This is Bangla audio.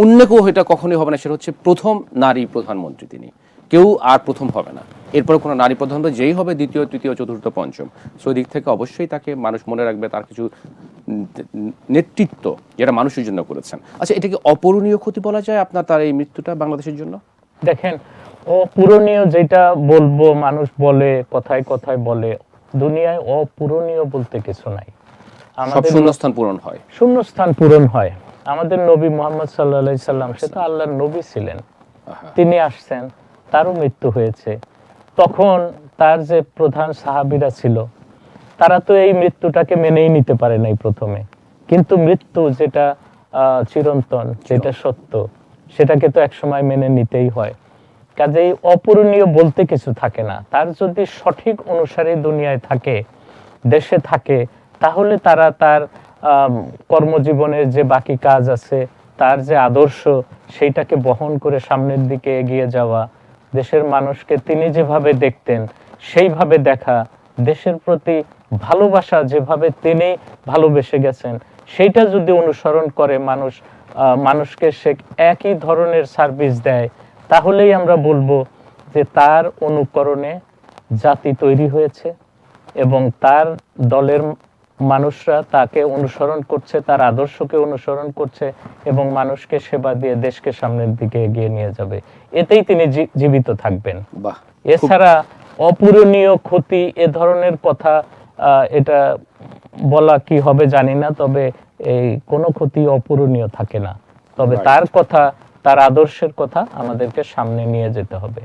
অন্য কেউ এটা কখনোই হবে না সেটা হচ্ছে প্রথম নারী প্রধানমন্ত্রী তিনি। কেউ আর প্রথম হবে না। এরপরে কোনো নারী প্রধানমন্ত্রী যেই হবে দ্বিতীয় তৃতীয় চতুর্থ পঞ্চম। সো দিক থেকে অবশ্যই তাকে মানুষ মনে রাখবে তার কিছু নেতৃত্ব যেটা মানুষের জন্য করেছেন। আচ্ছা এটা কি অপূরণীয় ক্ষতি বলা যায় আপনার তার এই মৃত্যুটা বাংলাদেশের জন্য? দেখেন অপূরণীয় যেটা বলব মানুষ বলে কথায় কথায় বলে দুনিয়ায় অপূরণীয় বলতে কিছু নাই। আমাদের শূন্যস্থান পূরণ হয়। শূন্যস্থান পূরণ হয়। আমাদের নবী মোহাম্মদ সাল্লাহ সাল্লাম সে তো আল্লাহর নবী ছিলেন। তিনি আসছেন তারও মৃত্যু হয়েছে। তখন তার যে প্রধান সাহাবিরা ছিল তারা তো এই মৃত্যুটাকে মেনেই নিতে পারে নাই প্রথমে। কিন্তু মৃত্যু যেটা চিরন্তন যেটা সত্য সেটাকে তো একসময় মেনে নিতেই হয়। কাজেই অপূরণীয় বলতে কিছু থাকে না। তার যদি সঠিক অনুসারে দুনিয়ায় থাকে দেশে থাকে তাহলে তারা তার কর্মজীবনের যে বাকি কাজ আছে, তার যে আদর্শ, সেইটাকে বহন করে সামনের দিকে এগিয়ে যাওয়া, দেশের মানুষকে তিনি যেভাবে দেখতেন, সেইভাবে দেখা, দেশের প্রতি ভালোবাসা যেভাবে তিনি ভালোবেসে গেছেন, সেইটা যদি অনুসরণ করে মানুষ মানুষকে সে একই ধরনের সার্ভিস দেয়, তাহলেই আমরা বলব যে তার অনুকরণে জাতি তৈরি হয়েছে এবং তার দলের মানুষরা তাকে অনুসরণ করছে তার আদর্শকে অনুসরণ করছে এবং মানুষকে সেবা দিয়ে দেশকে সামনের দিকে এগিয়ে নিয়ে যাবে। এতেই তিনি জীবিত থাকবেন। এছাড়া অপূরণীয় ক্ষতি এ ধরনের কথা আহ, এটা বলা কি হবে জানি না তবে এই কোনো ক্ষতি অপূরণীয় থাকে না। তবে তার কথা তার আদর্শের কথা আমাদেরকে সামনে নিয়ে যেতে হবে।